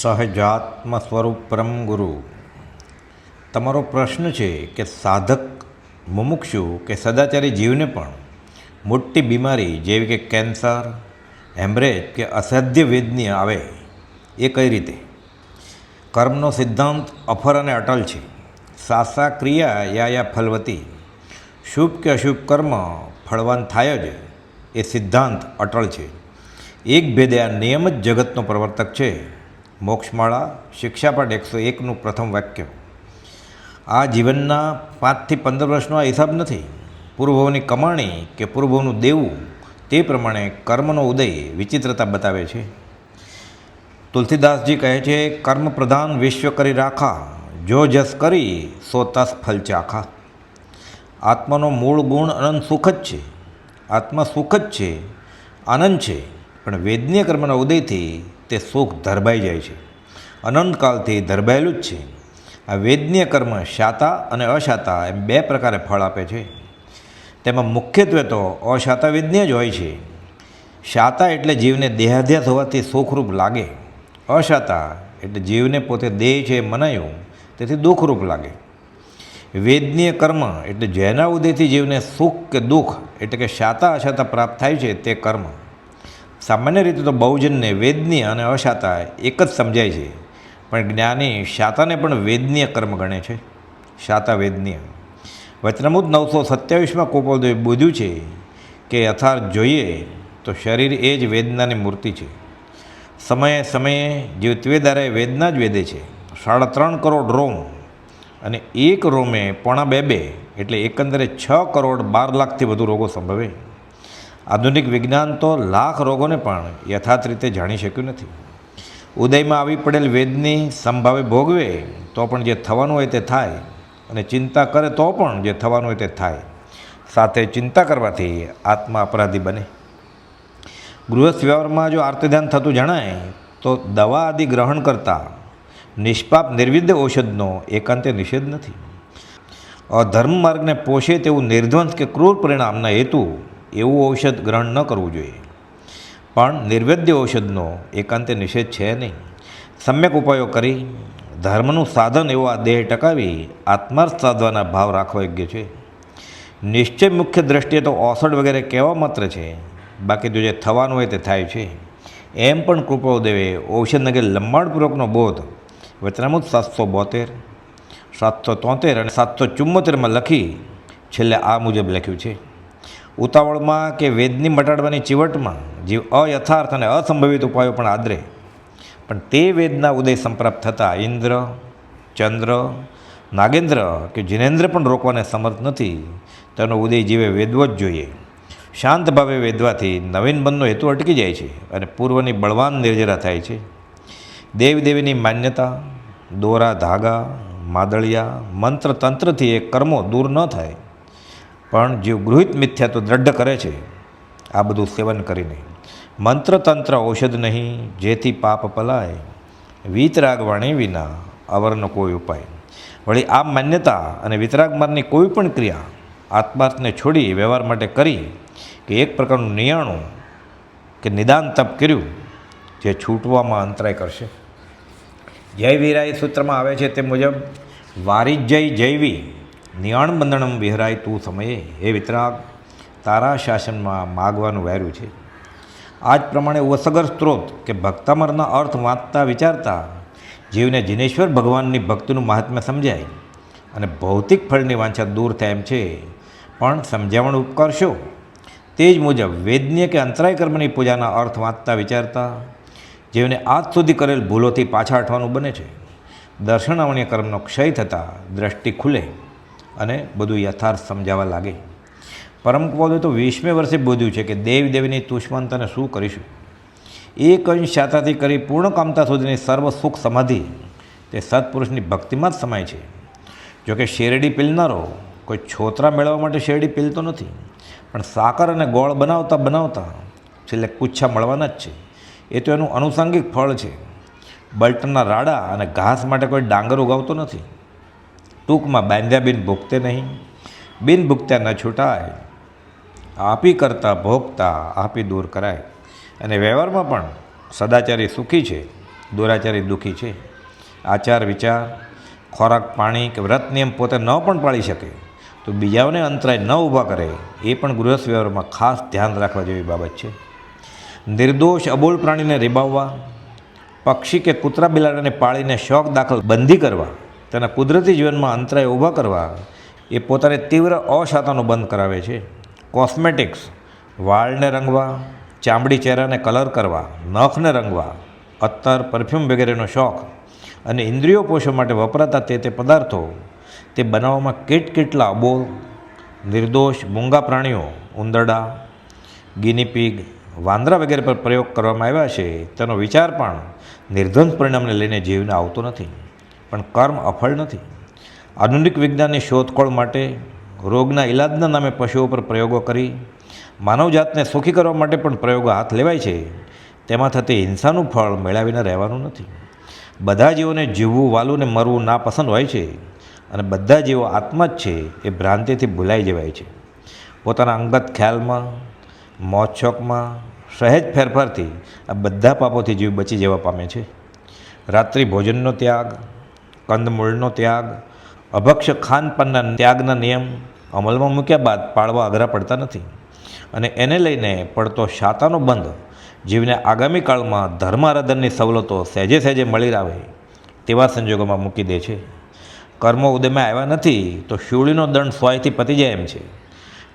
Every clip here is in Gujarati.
સહજાત્મ સ્વરૂપ પરમ ગુરુ. તમારો પ્રશ્ન છે કે સાધક, મુમુક્ષુ કે સદાચારી જીવને પણ મોટી બીમારી જેવી કે કેન્સર, હેમરેજ કે અસાધ્ય વેદની આવે એ કઈ રીતે? કર્મનો સિદ્ધાંત અફર અને અટલ છે. સાસા ક્રિયા યા યા ફલવતી. શુભ કે અશુભ કર્મ ફળવાન થાય જ એ સિદ્ધાંત અટળ છે. એક ભેદે આ નિયમ જ જગતનો પ્રવર્તક છે. મોક્ષમાળા શિક્ષાપાઠ એકસો એકનું પ્રથમ વાક્ય. આ જીવનના પાંચથી પંદર વર્ષનો આ હિસાબ નથી. પૂર્વભવની કમાણી કે પૂર્વભવનું દેવું તે પ્રમાણે કર્મનો ઉદય વિચિત્રતા બતાવે છે. તુલસીદાસજી કહે છે કર્મ પ્રધાન વિશ્વ કરી રાખા, જો જસ કરી, સો તસ ફલ ચાખા. આત્માનો મૂળ ગુણ અનંત સુખ જ છે. આત્મા સુખ જ છે, આનંદ છે, પણ વેદનીય કર્મના ઉદયથી તે સુખ ધરબાઈ જાય છે. અનંતકાલથી ધરબાયેલું જ છે. આ વેદનીય કર્મ શાતા અને અશાતા એમ બે પ્રકારે ફળ આપે છે. તેમાં મુખ્યત્વે તો અશાતા વેદનીય જ હોય છે. શાતા એટલે જીવને દેહાધ્યાસ હોવાથી સુખરૂપ લાગે. અશાતા એટલે જીવને પોતે દેહ છે મનાયું, તેથી દુઃખરૂપ લાગે. વેદનીય કર્મ એટલે જેના ઉદયથી જીવને સુખ કે દુઃખ એટલે કે શાતા અશાતા પ્રાપ્ત થાય છે તે કર્મ. સામાન્ય રીતે તો બહુજનને વેદનીય અને અશાતા એક જ સમજાય છે. પણ જ્ઞાની શાતાને પણ વેદનીય કર્મ ગણે છે. શાતા વેદનીય. વચનામૃત નવસો સત્યાવીસમાં કોપલદેવે બોધ્યું છે કે યથાર્થ જોઈએ તો શરીર એ જ વેદનાની મૂર્તિ છે. સમયે સમયે જીવ ત્વેદારે વેદના જ વેદે છે. સાડા ત્રણ કરોડ રોમ અને એક રોમે પોણા બે બે એટલે એકંદરે છ કરોડ બાર લાખથી વધુ રોગો સંભવે. આધુનિક વિજ્ઞાન તો લાખ રોગોને પણ યથાર્થ રીતે જાણી શક્યું નથી. ઉદયમાં આવી પડેલ વેદની સંભાવે ભોગવે તો પણ જે થવાનું હોય તે થાય અને ચિંતા કરે તો પણ જે થવાનું હોય તે થાય. સાથે ચિંતા કરવાથી આત્મા અપરાધી બને. ગૃહસ્થ વ્યવહારમાં જો આર્તધ્યાન થતું જણાય, તો દવા આદિ ગ્રહણ કરતાં નિષ્પાપ નિર્વિદ્ય ઔષધનો એકાંતે નિષેધ નથી. અધર્મ માર્ગને પોષે તેવું નિર્ધ્વંસ કે ક્રૂર પરિણામના હેતુ એવું ઔષધ ગ્રહણ ન કરવું જોઈએ. પણ નિર્વેદ્ય ઔષધનો એકાંતે નિષેધ છે નહીં. સમ્યક ઉપાયો કરી, ધર્મનું સાધન એવો આ દેહ ટકાવી, આત્માર્થ સાધવાના ભાવ રાખવા યોગ્ય છે. નિશ્ચય મુખ્ય દ્રષ્ટિએ તો ઓસડ વગેરે કહેવા માત્ર છે. બાકી જો જે થવાનું હોય તે થાય છે. એમ પણ કૃપાદેવે દેવે ઔષધનગર લંબાણપૂર્વકનો બોધ વચનામૃત સાતસો બોતેર, સાતસો તોતેર અને સાતસો ચુમ્મોતેરમાં લખી છેલ્લે આ મુજબ લખ્યું છે. ઉતાવળમાં કે વેદની મટાડવાની ચીવટમાં જીવ અયથાર્થ અને અસંભવિત ઉપાયો પણ આદરે. પણ તે વેદના ઉદય સંપ્રાપ્ત થતાં ઇન્દ્ર, ચંદ્ર, નાગેન્દ્ર કે જિનેન્દ્ર પણ રોકવાને સમર્થ નથી. તેનો ઉદય જીવે વેદવો જ જોઈએ. શાંત ભાવે વેદવાથી નવીન બંધનો હેતુ અટકી જાય છે અને પૂર્વની બળવાન નિર્જરા થાય છે. દેવદેવીની માન્યતા, દોરા ધાગા, માદળિયા મંત્ર તંત્રથી એ કર્મો દૂર ન થાય. પણ જે ગૃહિત મિથ્યા તો દ્રઢ કરે છે. આ બધું સેવન કરીને. મંત્ર તંત્ર ઔષધ નહીં, જેથી પાપ પલાય. વીતરાગ વાણી વિના અવરનો કોઈ ઉપાય. વળી આ માન્યતા અને વિતરાગ મારની કોઈ પણ ક્રિયા આત્માર્થને છોડી વ્યવહાર માટે કરી કે એક પ્રકારનું નિયાણું કે નિદાન તપ કર્યું, જે છૂટવામાં અંતરાય કરશે. જય વિરાય સૂત્રમાં આવે છે તે મુજબ, વારિજય જૈવી નિયાણ બંધણમ વિહરાય તું સમયે. હે વિતરાગ, તારા શાસનમાં માગવાનું વહેર્યું છે. આ જ પ્રમાણે વસગર સ્ત્રોત કે ભક્તામરના અર્થ વાંચતા વિચારતા જીવને જિનેશ્વર ભગવાનની ભક્તિનું મહાત્મ્ય સમજાય અને ભૌતિક ફળની વાંછા દૂર થાય એમ છે. પણ સમજાવણ ઉપકારશો? તે જ મુજબ વેદનીય કે અંતરાય કર્મની પૂજાના અર્થ વાંચતા વિચારતા જેવને આજ સુધી કરેલ ભૂલોથી પાછા હટવાનું બને છે. દર્શનાવણીય કર્મનો ક્ષય થતાં દ્રષ્ટિ ખુલે. અને બધું યથાર્થ સમજાવવા લાગે. પરમ કપોદે તો વીસમે વર્ષે બોધ્યું છે કે દેવ દેવીની તુષ્મંતને શું કરીશું? એક અંશ યાત્રાથી કરી પૂર્ણ કામતા સુધીની સર્વ સુખ સમાધિ તે સત્પુરુષની ભક્તિમાં જ સમાય છે. જોકે શેરડી પીલનારો કોઈ છોતરા મેળવવા માટે શેરડી પીલતો નથી. પણ સાકર અને ગોળ બનાવતા બનાવતા છેલ્લે કુચ્છા મળવાના જ છે. એ તો એનું અનુસાંગિક ફળ છે. બલ્ટનના રાડા અને ઘાસ માટે કોઈ ડાંગર ઉગાવતો નથી. ટૂંકમાં બાંધ્યા બિન ભૂખતે નહીં. બિન ભૂખત્યા ન છૂટાય. આપી કરતાં ભોગતા આપી દૂર કરાય. અને વ્યવહારમાં પણ સદાચારી સુખી છે, દુરાચારી દુઃખી છે. આચાર, વિચાર, ખોરાક, પાણી કે વ્રત નિયમ પોતે ન પણ પાળી શકે, તો બીજાઓને અંતરાય ન ઊભા કરે, એ પણ ગૃહસ્થ વ્યવહારમાં ખાસ ધ્યાન રાખવા જેવી બાબત છે. નિર્દોષ, અબોલ પ્રાણીને રીબાવવા, પક્ષી કે કૂતરા બિલાડાને પાળીને શોખ દાખલ બંધી કરવા તેના કુદરતી જીવનમાં અંતરાય ઊભા કરવા એ પોતાને તીવ્ર અશાતાનો બંધ કરાવે છે. કોસ્મેટિક્સ વાળને રંગવા, ચામડી ચહેરાને કલર કરવા, નખને રંગવા, અત્તર પરફ્યુમ વગેરેનો શોખ અને ઇન્દ્રિયો પોષણ માટે વપરાતા તે તે પદાર્થો તે બનાવવામાં કેટ કેટલા અબોલ, નિર્દોષ, મૂંગા પ્રાણીઓ, ઉંદરડા ગિનીપીગ વાંદરા વગેરે પર પ્રયોગ કરવામાં આવ્યા છે તેનો વિચાર પણ નિર્ધન પરિણામને લઈને જીવને આવતો નથી. પણ કર્મ અફળ નથી. આધુનિક વિજ્ઞાનની શોધખોળ માટે રોગના ઇલાજના નામે પશુઓ પર પ્રયોગો કરી, માનવજાતને સુખી કરવા માટે પણ પ્રયોગો હાથ લેવાય છે. તેમાં થતી હિંસાનું ફળ મેળવીને રહેવાનું નથી. બધા જીવોને જીવવું વાલું ને મરવું ના પસંદ હોય છે અને બધા જીવો આત્મા જ છે એ ભ્રાંતિથી ભૂલાઈ જવાય છે. પોતાના અંગત ખ્યાલમાં મોજશોખમાં સહેજ ફેરફારથી આ બધા પાપોથી જીવ બચી જવા પામે છે. રાત્રિ ભોજનનો ત્યાગ કંદમૂળનો ત્યાગ અભક્ષ્ય ખાનપાનના ત્યાગના નિયમ અમલમાં મૂક્યા બાદ પાળવા અઘરા પડતા નથી. અને એને લઈને પડતો શાતાનો બંધ જીવને આગામી કાળમાં ધર્મારાધનની સવલતો સહેજે સહેજે મળી આવે તેવા સંજોગોમાં મૂકી દે છે. કર્મો ઉદયમાં આવ્યા નથી તો શિવળીનો દંડ સ્વાયથી પતી જાય એમ છે.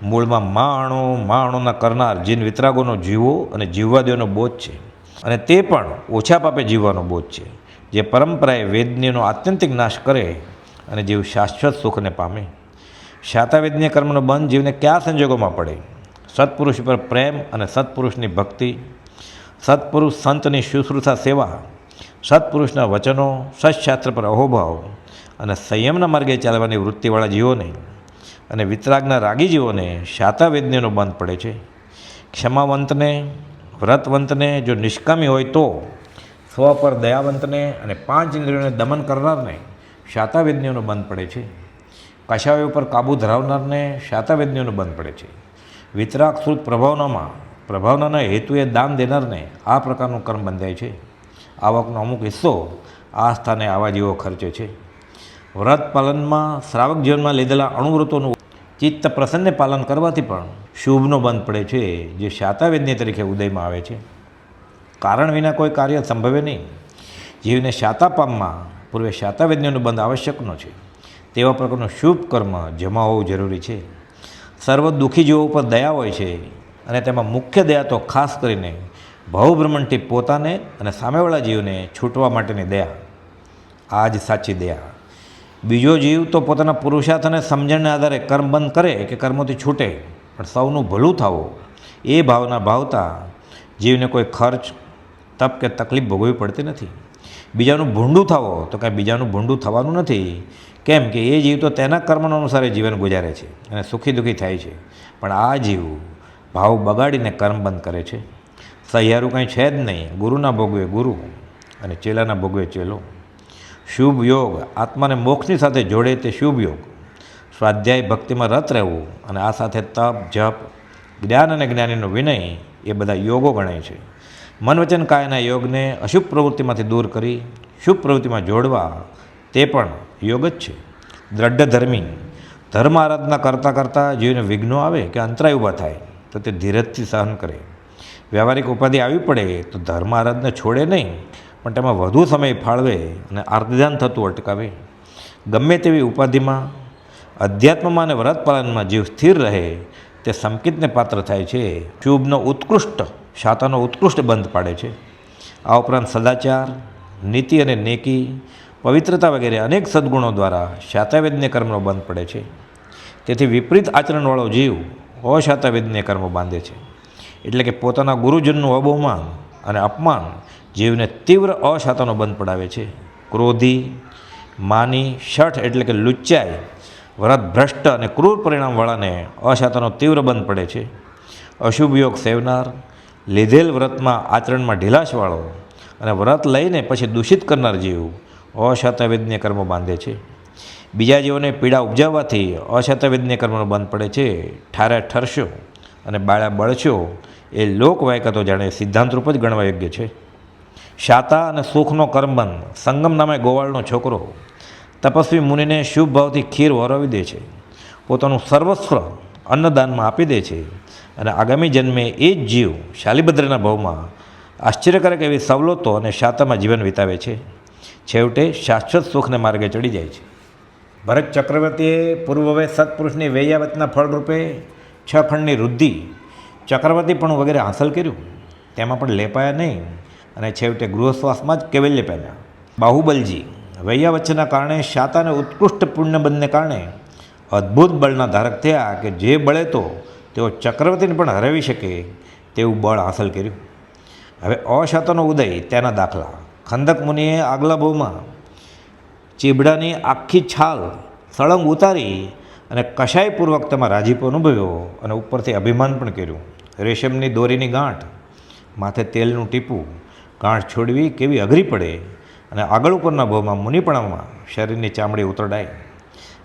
મૂળમાં માણો માણોના કરનાર જીન વિતરાગોનો જીવો અને જીવવાદીઓનો બોધ છે. અને તે પણ ઓછા પાપે જીવવાનો બોધ છે. જે પરંપરાએ વેદનીયનો આત્યંતિક નાશ કરે અને જીવ શાશ્વત સુખને પામે. શાતાવેદનીય કર્મનો બંધ જીવને કયા સંજોગોમાં પડે? સત્પુરુષ પર પ્રેમ અને સત્પુરુષની ભક્તિ, સત્પુરુષ સંતની શુશ્રુષા સેવા, સત્પુરુષના વચનો, સત્શાસ્ત્ર પર અહોભાવ અને સંયમના માર્ગે ચાલવાની વૃત્તિવાળા જીવોને અને વિતરાગના રાગી જીવોને શાતાવેદનીનો બંધ પડે છે. ક્ષમાવંતને, વ્રતવંતને જો નિષ્કામી હોય તો સ્વ પર દયાવંતને અને પાંચ ઇન્દ્રિયોને દમન કરનારને શાતાવેદનીઓનો બંધ પડે છે. કશાયો પર કાબૂ ધરાવનારને શાતાવેદનીઓનો બંધ પડે છે. વિતરાગ શ્રુત પ્રભાવનામાં, પ્રભાવનાના હેતુએ દાન દેનારને આ પ્રકારનું કર્મ બંધાય છે. આવકનો અમુક હિસ્સો આ સ્થાને આવા જેવો ખર્ચે છે. વ્રત પાલનમાં, શ્રાવક જીવનમાં લીધેલા અણુવ્રતોનું ચિત્ત પ્રસન્ને પાલન કરવાથી પણ શુભનો બંધ પડે છે, જે શાતાવેદની તરીકે ઉદયમાં આવે છે. કારણ વિના કોઈ કાર્ય સંભવે નહીં. જીવને શાતા પામમાં પૂર્વે શાતાવેદનીનો બંધ આવશ્યકનો છે. તેવા પ્રકારનું શુભ કર્મ જમા હોવું જરૂરી છે. સર્વ દુઃખી જીવો ઉપર દયા હોય છે અને તેમાં મુખ્ય દયા તો ખાસ કરીને ભાવભ્રમણથી પોતાને અને સામેવાળા જીવને છૂટવા માટેની દયા. આ જ સાચી દયા. બીજો જીવ તો પોતાના પુરુષાર્થ અને સમજણને આધારે કર્મ બંધ કરે કે કર્મોથી છૂટે. પણ સૌનું ભલું થવું, એ ભાવના ભાવતા જીવને કોઈ ખર્ચ તપ કે તકલીફ ભોગવવી પડતી નથી. બીજાનું ભૂંડું થવો તો કાંઈ બીજાનું ભૂંડું થવાનું નથી. કેમ કે એ જીવ તો તેના કર્મનો અનુસાર જીવન ગુજારે છે અને સુખી દુઃખી થાય છે. પણ આ જીવ ભાવ બગાડીને કર્મ બંધ કરે છે. સહિયારું કંઈ છે જ નહીં. ગુરુના ભોગવે ગુરુ અને ચેલાના ભોગવે ચેલો. શુભ યોગ આત્માને મોક્ષની સાથે જોડે તે શુભ યોગ. સ્વાધ્યાય ભક્તિમાં રત રહેવું અને આ સાથે તપ, જપ, જ્ઞાન અને જ્ઞાનીનો વિનય એ બધા યોગો ગણાય છે. મન વચન કાયના યોગને અશુભ પ્રવૃત્તિમાંથી દૂર કરી, શુભ પ્રવૃત્તિમાં જોડવા, તે પણ યોગ જ છે. દ્રઢ ધર્મી આરાધના કરતાં કરતાં જીવને વિઘ્નો આવે કે અંતરાય ઊભા થાય, તો તે ધીરજથી સહન કરે. વ્યવહારિક ઉપાધિ આવી પડે તો ધર્મ આરાધના છોડે નહીં, પણ તેમાં વધુ સમય ફાળવે અને આર્તધ્યાન થતું અટકાવે. ગમે તેવી ઉપાધિમાં અધ્યાત્મમાં અને વ્રત પાલનમાં જીવ સ્થિર રહે, તે સંકિતને પાત્ર થાય છે. શુભનો ઉત્કૃષ્ટ શાતાનો ઉત્કૃષ્ટ બંધ પાડે છે. આ ઉપરાંત સદાચાર, નીતિ અને નેકી, પવિત્રતા વગેરે અનેક સદ્ગુણો દ્વારા શાતાવેદ્ય કર્મનો બંધ પડે છે. તેથી વિપરીત આચરણવાળો જીવ અશાતાવેદને કર્મ બાંધે છે. એટલે કે પોતાના ગુરુજનનું અબહમાન અને અપમાન જીવને તીવ્ર અશાતાનો બંધ પડાવે છે. ક્રોધી, માની, શઠ એટલે કે લુચ્ચાઈ, વ્રત ભ્રષ્ટ અને ક્રૂર પરિણામવાળાને અશાતાનો તીવ્ર બંધ પડે છે. અશુભ યોગ સેવનાર લીધેલ વ્રતમાં આચરણમાં ઢીલાશવાળો અને વ્રત લઈને પછી દૂષિત કરનાર જીવ અશાતાવેદન્ય કર્મ બાંધે છે. બીજા જીવોને પીડા ઉપજાવવાથી અશાતાવેદન્ય કર્મનો બંધ પડે છે. ઠારે ઠરશો અને બાળા બળશો એ લોકવાયકતો જાણે સિદ્ધાંત રૂપ જ ગણવા યોગ્ય છે. શાતા અને સુખનો કર્મબંધ સંગમ નામે ગોવાળનો છોકરો તપસ્વી મુનિને શુભ ભાવથી ખીર વરવી દે છે. પોતાનું સર્વસ્વ અન્નદાનમાં આપી દે છે. અને આગામી જન્મે એ જ જીવ શાલિભદ્રના ભાવમાં આશ્ચર્યકારક એવી સવલતો અને શાતામાં જીવન વિતાવે છે. છેવટે શાશ્વત સુખને માર્ગે ચડી જાય છે. ભરત ચક્રવર્તીએ પૂર્વવે સત્પુરુષની વૈયાવતના ફળરૂપે છ ખંડની વૃદ્ધિ ચક્રવર્તી પણ વગેરે હાંસલ કર્યું. તેમાં પણ લેપાયા નહીં અને છેવટે ગૃહશ્વાસમાં જ કેવલ્ય પહેલા બાહુબલજી વૈયાવચ્ચના કારણે શાતાને ઉત્કૃષ્ટ પુણ્યબંધને કારણે અદ્ભુત બળના ધારક થયા કે જે બળે તો તેઓ ચક્રવર્તીને પણ હરાવી શકે તેવું બળ હાંસલ કર્યું. હવે અશાતાનો ઉદય તેના દાખલા. ખંદક મુનિએ આગલા બહુમાં ચીબડાની આખી છાલ સળંગ ઉતારી અને કશાયપૂર્વક તેમાં રાજીપો અનુભવ્યો અને ઉપરથી અભિમાન પણ કર્યું. રેશમની દોરીની ગાંઠ, માથે તેલનું ટીપું, ગાંઠ છોડવી કેવી અઘરી પડે અને આગળ ઉપરના ભાવમાં મુનિપણામાં શરીરની ચામડી ઉતરડાય.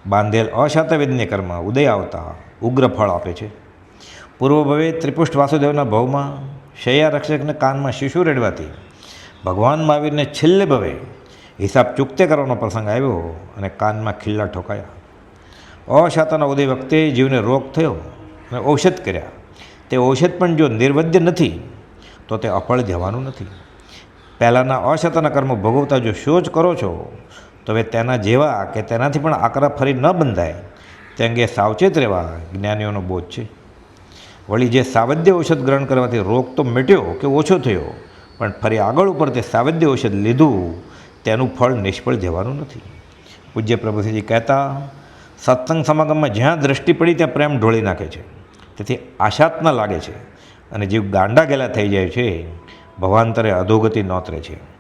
બાંધેલ અશાતવેદન્ય કર્મ ઉદય આવતા ઉગ્ર ફળ આપે છે. પૂર્વ ભવે ત્રિપુષ્ટ વાસુદેવના ભાવમાં શૈયા રક્ષકને કાનમાં શિશુ રેડવાથી ભગવાન મહાવીરને છેલ્લે ભવે હિસાબ ચૂકતે કરવાનો પ્રસંગ આવ્યો અને કાનમાં ખિલ્લા ઠોકાયા. અશાતાના ઉદય વખતે જીવને રોગ થયો અને ઔષધ કર્યા. તે ઔષધ પણ જો નિર્વદ્ય નથી, તો તે અફળ જવાનું નથી. પહેલાંના અશાતાના કર્મો ભોગવતા જો શોચ કરો છો, તો હવે તેના જેવા કે તેનાથી પણ આકરા ફરી ન બંધાય. તે અંગે સાવચેત રહેવા જ્ઞાનીઓનો બોધ છે. વળી જે સાવદ્ય ઔષધ ગ્રહણ કરવાથી રોગ તો મેટ્યો કે ઓછો થયો, પણ ફરી આગળ ઉપર તે સાવદ્ય ઔષધ લીધું, તેનું ફળ નિષ્ફળ જવાનું નથી. પૂજ્ય પ્રભુસિંહજી કહેતા, સત્સંગ સમાગમમાં જ્યાં દ્રષ્ટિ પડી ત્યાં પ્રેમ ઢોળી નાખે છે. તેથી આશાત્મા લાગે છે. અને જીવ ગાંડા ગેલા થઈ જાય છે, ભવાંતરે અધોગતિ નોતરે છે.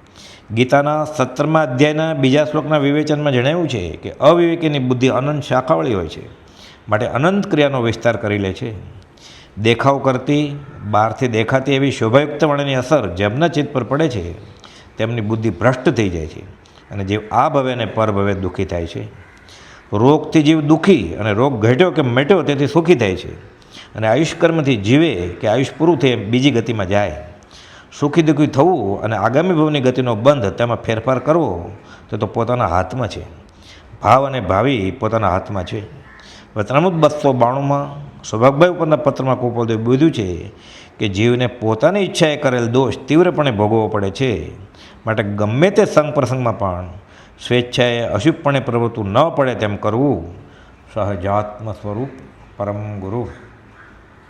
ગીતાના સત્તરમા અધ્યાયના બીજા શ્લોકના વિવેચનમાં જણાવ્યું છે કે અવિવેકીની બુદ્ધિ અનંત શાખાવાળી હોય છે. માટે અનંત ક્રિયાનો વિસ્તાર કરી લે છે. દેખાવ કરતી, બહારથી દેખાતી એવી શોભાયુક્ત અસર જેમના ચિત્ત પર પડે છે, તેમની બુદ્ધિ ભ્રષ્ટ થઈ જાય છે અને જીવ આ ભવે અને પર ભવે દુઃખી થાય છે. રોગથી જીવ દુઃખી અને રોગ ઘટ્યો કે મેટ્યો તેથી સુખી થાય છે અને આયુષ્કર્મથી જીવે કે આયુષ પૂરું થઈ બીજી ગતિમાં જાય. સુખી દુઃખી થવું અને આગામી ભવની ગતિનો બંધ તેમાં ફેરફાર કરવો તે તો પોતાના હાથમાં છે. ભાવ અને ભાવિ પોતાના હાથમાં છે. વતનામુદ બસો બાણુંમાં સૌભાગભાઈ ઉપરના પત્રમાં કોપલદેવ બોધ્યું છે કે જીવને પોતાની ઈચ્છાએ કરેલ દોષ તીવ્રપણે ભોગવવો પડે છે. માટે ગમે તે સંગ પ્રસંગમાં પણ સ્વેચ્છાએ અશુભપણે પ્રવૃત્તિ ન પડે તેમ કરવું સહજાત્મ સ્વરૂપ પરમ ગુરુ.